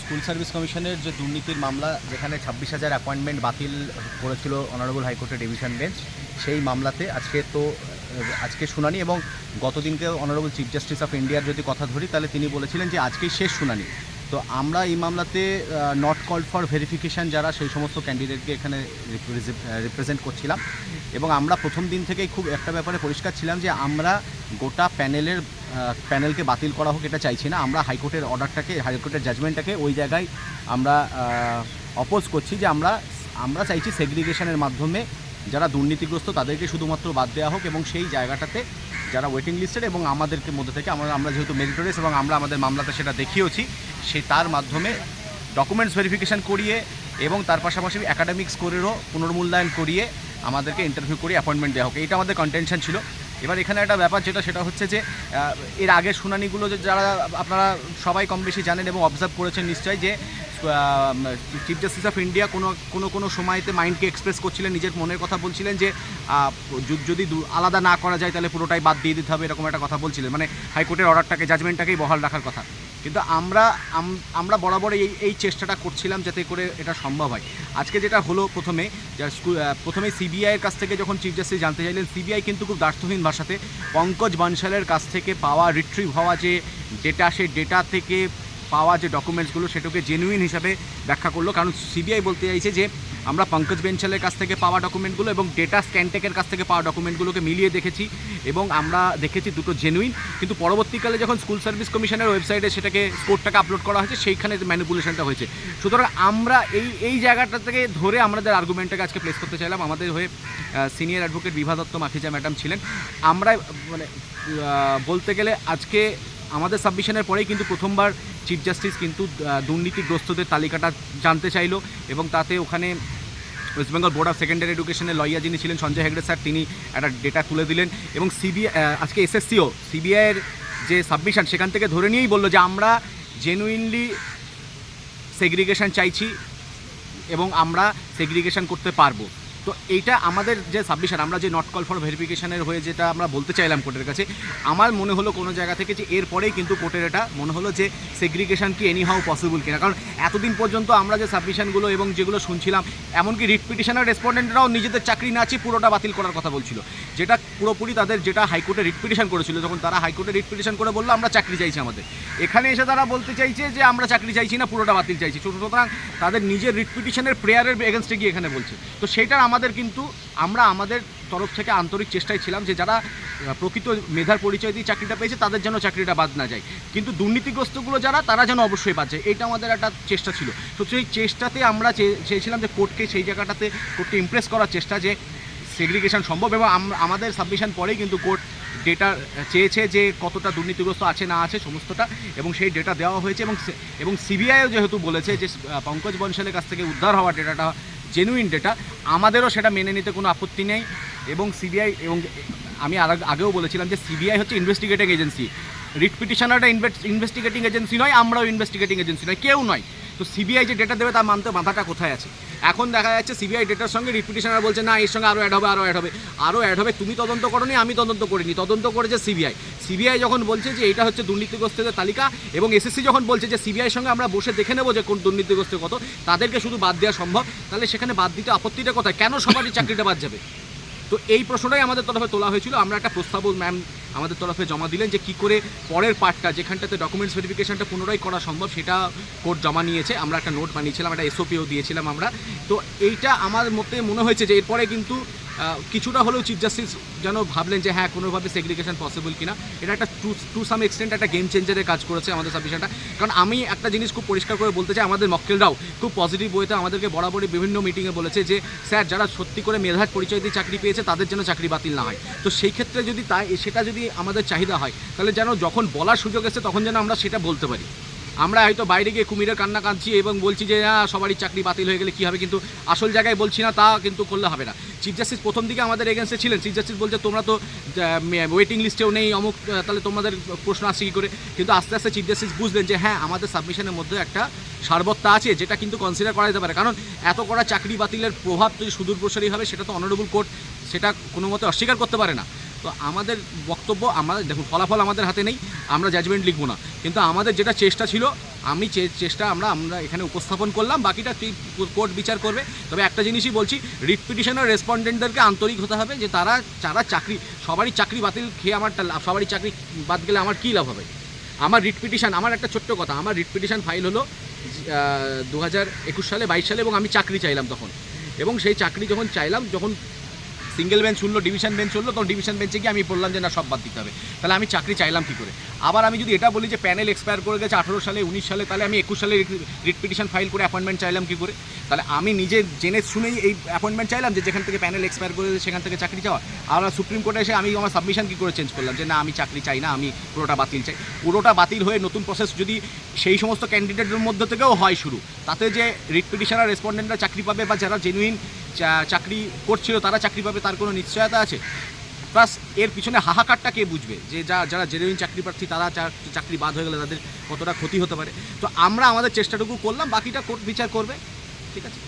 School service কমিশনের যে দুর্নীতির মামলা, যেখানে ছাব্বিশ হাজার অ্যাপয়েন্টমেন্ট বাতিল করেছিল অনারেবল হাইকোর্টের ডিভিশন বেঞ্চ সেই মামলাতে আজকে তো, আজকে শুনানি এবং গতদিনকে অনারেবল চিফ জাস্টিস অফ ইন্ডিয়ার যদি কথা ধরি, তাহলে তিনি বলেছিলেন যে আজকেই শেষ শুনানি। তো আমরা এই মামলাতে নট কল ফর ভেরিফিকেশন যারা, সেই সমস্ত ক্যান্ডিডেটকে এখানে রিপ্রেজেন্ট করছিলাম। এবং আমরা প্রথম দিন থেকেই খুব একটা ব্যাপারে পরিষ্কার ছিলাম যে আমরা গোটা প্যানেলের প্যানেলকে বাতিল করা হোক, এটা চাইছি না। আমরা হাইকোর্টের অর্ডারটাকে, হাইকোর্টের জাজমেন্টটাকে ওই জায়গায় আমরা অপোজ করছি যে আমরা আমরা চাইছি সেগ্রিগেশনের মাধ্যমে যারা দুর্নীতিগ্রস্ত তাদেরকে শুধুমাত্র বাদ দেওয়া হোক এবং সেই জায়গাটাতে যারা ওয়েটিং লিস্টেড এবং আমাদেরকে মধ্যে থেকে আমরা আমরা যেহেতু মেরিটোরিয়াস এবং আমরা আমাদের মামলাতে সেটা দেখিয়েছি সে তার মাধ্যমে ডকুমেন্টস ভেরিফিকেশন করিয়ে এবং তার পাশাপাশি একাডেমিক স্কোরেরও পুনর্মূল্যায়ন করিয়ে আমাদেরকে ইন্টারভিউ করে অ্যাপয়েন্টমেন্ট দেওয়া হোক। এটা আমাদের কন্টেনশন ছিল। এবার এখানে একটা ব্যাপার যেটা, সেটা হচ্ছে যে এর আগের শুনানিগুলো যে যারা, আপনারা সবাই কম বেশি জানেন এবং অবজার্ভ করেছেন নিশ্চয়ই যে চিফ জাস্টিস অফ ইন্ডিয়া কোনো কোনো কোনো সময়তে মাইন্ডকে এক্সপ্রেস করছিলেন, নিজের মনের কথা বলছিলেন যে যদি- আলাদা না করা যায় তাহলে পুরোটাই বাদ দিয়ে দিতে হবে, এরকম একটা কথা বলছিলেন। মানে হাইকোর্টের অর্ডারটাকে জাজমেন্টটাকেই বহাল রাখার কথা। কিন্তু আমরা আমরা বরাবর এই এই চেষ্টাটা করছিলাম যাতে করে এটা সম্ভব হয়। আজকে যেটা হলো প্রথমে প্রথমে সিবিআইয়ের কাছ থেকে যখন চিফ জাস্টিস জানতে চাইলেন, সিবিআই কিন্তু খুব দার্থহীন ভাষাতে, পঙ্কজ বানশালের কাছ থেকে পাওয়া রিট্রিভ হওয়া যে ডেটা সেই ডেটা থেকে পাওয়া যে ডকুমেন্টসগুলো সেটাকে জেনুইন হিসাবে ব্যাখ্যা করল। কারণ সিবিআই বলতে চাইছে যে, আমরা পঙ্কজ বেঞ্চালের কাছ থেকে পাওয়া ডকুমেন্টগুলো এবং ডেটা স্ক্যানটেকের কাছ থেকে পাওয়া ডকুমেন্টগুলোকে মিলিয়ে দেখেছি এবং আমরা দেখেছি দুটো জেনুইন কিন্তু পরবর্তীকালে যখন স্কুল সার্ভিস কমিশনের ওয়েবসাইটে সেটাকে স্কোরটাকে আপলোড করা হয়েছে, সেইখানে ম্যানিপুলেশনটা হয়েছে। সুতরাং আমরা এই এই জায়গাটা থেকে ধরে আমাদের আর্গুমেন্টটাকে আজকে প্লেস করতে চাইলাম। আমাদের হয়ে senior advocate Bibha Dutta Makhija madam ছিলেন। আমরা মানে বলতে গেলে আজকে আমাদের সাবমিশনের পরেই কিন্তু প্রথমবার চিফ জাস্টিস কিন্তু দুর্নীতিগ্রস্তদের তালিকাটা জানতে চাইলো এবং তাতে ওখানে West Bengal board of secondary এডুকেশনের লয়ার যিনি ছিলেন সঞ্জয় হেগড়ে স্যার, তিনি একটা ডেটা তুলে দিলেন এবং সিবিআই আজকে এসএসসিও সিবিআইয়ের যে সাবমিশন সেখান থেকে ধরে নিয়েই বলল যে আমরা জেনুইনলি সেগ্রিগেশন চাইছি এবং আমরা সেগ্রিগেশন করতে পারব। তো এইটা আমাদের যে সাবমিশন আমরা যে নট কল ফর ভেরিফিকেশনের হয়ে যেটা আমরা বলতে চাইলাম কোর্টের কাছে, আমার মনে হলো কোনো জায়গা থেকে যে এরপরেই কিন্তু কোর্টের এটা মনে হলো যে সেগ্রিগেশন কি এনি হাউ পসিবল কিনা। কারণ এতদিন পর্যন্ত আমরা যে সাবমিশনগুলো এবং যেগুলো শুনছিলাম, এমনকি রিট পিটিশনের রেসপন্ডেন্টরাও নিজেদের চাকরি না পুরোটা বাতিল করার কথা বলছিল। যেটা পুরোপুরি তাদের যেটা হাইকোর্টে রিট পিটিশন করেছিল, যখন তারা হাইকোর্টে রিট পিটিশন করে বলল, আমরা চাকরি চাইছি আমাদের। এখানে এসে তারা বলতে চাইছে যে, আমরা চাকরি চাইছি না, পুরোটা বাতিল চাইছি। সুতরাং তাদের নিজের রিট পিটিশনের প্রেয়ারের এগেনস্টে গিয়ে এখানে বলছে। তো সেইটার আমাদের কিন্তু, আমরা আমাদের তরফ থেকে আন্তরিক চেষ্টায় ছিলাম যে যারা প্রকৃত মেধার পরিচয় দিয়ে চাকরিটা পেয়েছে, তাদের যেন চাকরিটা বাদ না যায়। কিন্তু দুর্নীতিগ্রস্তগুলো যারা, তারা যেন অবশ্যই বাদ যায়। এটা আমাদের একটা চেষ্টা ছিল। তো সেই চেষ্টাতে আমরা চেয়ে- চেয়েছিলাম যে কোর্টকে সেই জায়গাটাতে, কোর্টকে ইমপ্রেস করার চেষ্টা যে সেগ্রিগেশন সম্ভব এবং আমাদের সাবমিশন পরেই কিন্তু কোর্ট ডেটা চেয়েছে যে কতটা দুর্নীতিগ্রস্ত আছে না আছে সমস্তটা এবং সেই ডেটা দেওয়া হয়েছে এবং এবং সিবিআইও যেহেতু বলেছে যে পঙ্কজ বনশালের কাছ থেকে উদ্ধার হওয়া ডেটাটা জেনুইন ডেটা আমাদেরও সেটা মেনে নিতে কোনো আপত্তি নেই। এবং সিবিআই এবং আমি আগেও বলেছিলাম যে সিবিআই হচ্ছে ইনভেস্টিগেটিং এজেন্সি রিট পিটিশনারটা ইনভেস্টিগেটিং এজেন্সি নয়, আমরাও ইনভেস্টিগেটিং এজেন্সি নয়, কেউ নয়। তো সিবিআই যে ডেটা দেবে তার মানতে মাথাটা কোথায় আছে? এখন দেখা যাচ্ছে সিবিআই ডেটার সঙ্গে রিপিটিশনার বলছে, না, এর সঙ্গে আরও অ্যাড হবে আরও অ্যাড হবে। আরও অ্যাড হবে, তুমি তদন্ত করনি, আমি তদন্ত করিনি। তদন্ত করেছে সিবিআই সিবিআই যখন বলছে যে এটা হচ্ছে দুর্নীতিগ্রস্তদের তালিকা এবং এসএসসি যখন বলছে যে সিবিআইয়ের সঙ্গে আমরা বসে দেখে নেব যে কোন দুর্নীতিগ্রস্ত কত, তাদেরকে শুধু বাদ দেওয়া সম্ভব। তাহলে সেখানে বাদ দিতে আপত্তিটা কোথায়? কেন সবারই চাকরিটা বাদ যাবে? তো এই প্রশ্নটাই আমাদের তরফে তোলা হয়েছিল। আমরা একটা প্রস্তাবও ম্যাম আমাদের তরফে জমা দিলেন যে কি করে পরের পার্টটা, যেখানটাতে ডকুমেন্টস ভেরিফিকেশনটা পুনরায় করা সম্ভব, সেটা কোর্ট জমা নিয়েছে। আমরা একটা নোট বানিয়েছিলাম, একটা এসওপিও দিয়েছিলাম আমরা। তো এইটা আমার মতে মনে হয়েছে যে এরপরে কিন্তু কিছুটা হলেও চিফ জাস্টিস যেন ভাবলেন যে হ্যাঁ কোনোভাবে সেগ্রিগেশন পসিবল কিনা। এটা একটা টু টু সাম এক্সটেন্ট একটা গেম চেঞ্জারের কাজ করেছে আমাদের সাবমিশনটা কারণ আমি একটা জিনিস খুব পরিষ্কার করে বলতে চাই, আমাদের মক্কেলরাও খুব পজিটিভ বইতে আমাদেরকে বরাবরই বিভিন্ন মিটিংয়ে বলেছে যে, স্যার, যারা সত্যি করে মেধার পরিচয় দিয়ে চাকরি পেয়েছে, তাদের যেন চাকরি বাতিল না হয়। তো সেই ক্ষেত্রে যদি তাই, সেটা যদি আমাদের চাহিদা হয়, তাহলে যেন যখন বলার সুযোগ এসে তখন যেন আমরা সেটা বলতে পারি। আমরা হয়তো বাইরে গিয়ে কুমিরের কান্না কাঁদছি এবং বলছি যে হ্যাঁ সবারই চাকরি বাতিল হয়ে গেলে কী হবে? কিন্তু আসল জায়গায় বলছি না, তা কিন্তু করলে হবে না। চিফ জাস্টিস প্রথম দিকে আমাদের এগেনস্টে ছিলেন। চিফ জাস্টিস বলছে, তোমরা তো ওয়েটিং লিস্টেও নেই, অমুক তাহলে তোমাদের প্রশ্ন আসছে কী করে? কিন্তু আস্তে আস্তে চিফ জাস্টিস বুঝলেন যে হ্যাঁ আমাদের সাবমিশনের মধ্যে একটা সারবত্তা আছে, যেটা কিন্তু কনসিডার করা যেতে পারে। কারণ এত করা চাকরি বাতিলের প্রভাব যদি সুদূর প্রসারী হবে, সেটা তো অনারেবল কোর্ট সেটা কোনো মতে অস্বীকার করতে পারে না। তো আমাদের বক্তব্য, আমাদের দেখুন, ফলাফল আমাদের হাতে নেই, আমরা জাজমেন্ট লিখব না। কিন্তু আমাদের যেটা চেষ্টা ছিল, আমি চেষ্টা আমরা আমরা এখানে উপস্থাপন করলাম, বাকিটা কোর্ট বিচার করবে। তবে একটা জিনিসই বলছি রিট পিটিশনের রেসপন্ডেন্টদেরকে আন্তরিক হতে হবে যে তারা যারা চাকরি সবারই চাকরি বাতিল খেয়ে আমার সবারই চাকরি বাদ গেলে আমার কী লাভ হবে? আমার রিট পিটিশন আমার একটা ছোট্ট কথা, আমার রিট পিটিশন ফাইল হলো দু হাজার একুশ সালে, বাইশ সালে, এবং আমি চাকরি চাইলাম তখন। এবং সেই চাকরি যখন চাইলাম, যখন সিঙ্গেল বেঞ্চ শুনলো, ডিভিশন বেঞ্চ শুনলো, তখন ডিভিশন বেঞ্চে গিয়ে আমি বললাম যে, না, সব বাদ দিতে হবে। তাহলে আমি চাকরি চাইলাম কী করে? আবার আমি যদি এটা বলি যে, প্যানেল এক্সপায়ার করে গেছে আঠেরো সালে, উনিশ সালে, তাহলে আমি একুশ সালে রিট পিটিশন ফাইল করে অ্যাপয়েন্টমেন্ট চাইলাম কী করে? তাহলে আমি নিজে জেনে শুনেই এই অ্যাপয়েন্টমেন্ট চাইলাম যে, যেখান থেকে প্যানেল এক্সপায়ার করে সেখান থেকে চাকরি চাওয়া। আর সুপ্রিম কোর্টে এসে আমি আমার সাবমিশন কী করে চেঞ্জ করলাম? যে, না, আমি চাকরি চাই না, আমি পুরোটা বাতিল চাই। পুরোটা বাতিল হয়ে নতুন প্রসেস যদি সেই সমস্ত ক্যান্ডিডেটের মধ্যে থেকেও হয় শুরু, তাতে যে রিট পিটিশনার রেসপন্ডেন্টরা চাকরি পাবে বা যারা জেনুইন চাকরি করছিল, তারা চাকরি পাবে, তার কোনো নিশ্চয়তা আছে? প্লাস এর পিছনে হাহাকারটা কে বুঝবে? যে যা, যারা জেনুইন চাকরি প্রার্থী, তারা চাকরি বাদ হয়ে গেলে তাদের কতটা ক্ষতি হতে পারে? তো আমরা আমাদের চেষ্টাটুকু করলাম, বাকিটা কোর্ট বিচার করবে। ঠিক আছে?